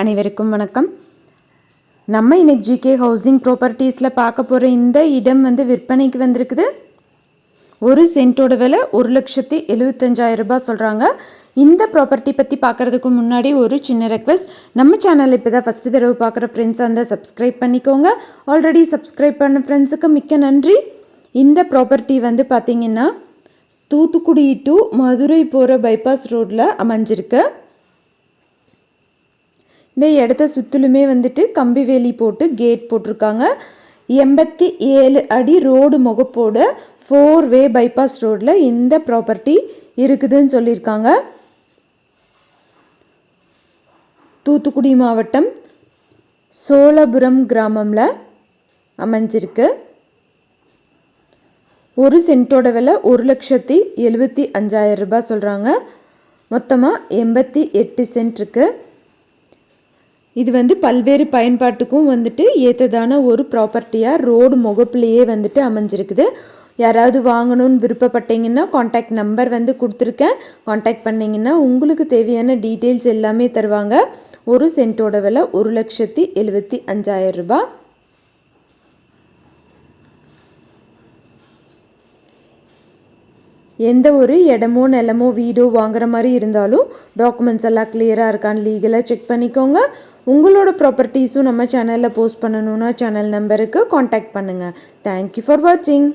அனைவருக்கும் வணக்கம். நம்ம இன்னைக்கு ஜிகே ஹவுசிங் ப்ராப்பர்ட்டிஸில் பார்க்க போகிற இந்த இடம் வந்து விற்பனைக்கு வந்திருக்குது. ஒரு சென்ட்டோட விலை ஒரு லட்சத்தி எழுபத்தஞ்சாயிரம் ரூபாய் சொல்கிறாங்க இந்த ப்ராப்பர்ட்டி பற்றி பார்க்குறதுக்கு முன்னாடி ஒரு சின்ன ரெக்வெஸ்ட் நம்ம சேனல் இப்போ தான் ஃபஸ்ட்டு தடவை பார்க்குற ஃப்ரெண்ட்ஸ் அந்த சப்ஸ்கிரைப் பண்ணிக்கோங்க. ஆல்ரெடி சப்ஸ்கிரைப் பண்ண ஃப்ரெண்ட்ஸுக்கு மிக்க நன்றி. இந்த ப்ராப்பர்ட்டி வந்து பார்த்திங்கன்னா தூத்துக்குடி டு மதுரை போகிற பைபாஸ் ரோட்டில் அமைஞ்சிருக்கு. இந்த இடத்த சுற்றிலுமே வந்துட்டு கம்பி வேலி போட்டு கேட் போட்டிருக்காங்க. எண்பத்தி ஏழு அடி ரோடு முகப்போட ஃபோர் வே பைபாஸ் ரோட்டில் இந்த ப்ராப்பர்ட்டி இருக்குதுன்னு சொல்லியிருக்காங்க. தூத்துக்குடி மாவட்டம் சோழபுரம் கிராமமில் அமைஞ்சிருக்கு. ஒரு சென்ட்டோட விலை ஒரு லட்சத்தி எழுபத்தி அஞ்சாயிரம் ரூபாய் சொல்கிறாங்க மொத்தமாக எண்பத்தி எட்டு சென்ட் இருக்குது இது வந்து பல்வேறு பயன்பாட்டுக்கும் வந்துட்டு ஏற்றதான ஒரு ப்ராப்பர்ட்டியாக ரோடு முகப்புலேயே வந்துட்டு அமைஞ்சிருக்குது. யாராவது வாங்கணும்னு விருப்பப்பட்டீங்கன்னா காண்டாக்ட் நம்பர் வந்து கொடுத்துருக்கேன். காண்டாக்ட் பண்ணிங்கன்னா உங்களுக்கு தேவையான டீட்டெயில்ஸ் எல்லாமே தருவாங்க. ஒரு சென்ட்டோட விலை ஒரு லட்சத்தி எழுபத்தி அஞ்சாயிரம் ரூபாய். எந்த ஒரு இடமோ நிலமோ வீடோ வாங்குற மாதிரி இருந்தாலும் டாக்குமெண்ட்ஸ் எல்லாம் கிளியராக இருக்கான்னு லீகலாக செக் பண்ணிக்கோங்க. உங்களோட ப்ராப்பர்ட்டிஸும் நம்ம சேனலில் போஸ்ட் பண்ணணுன்னா சேனல் நம்பருக்கு காண்டாக்ட் பண்ணுங்கள் தேங்க்யூ ஃபார் வாட்சிங்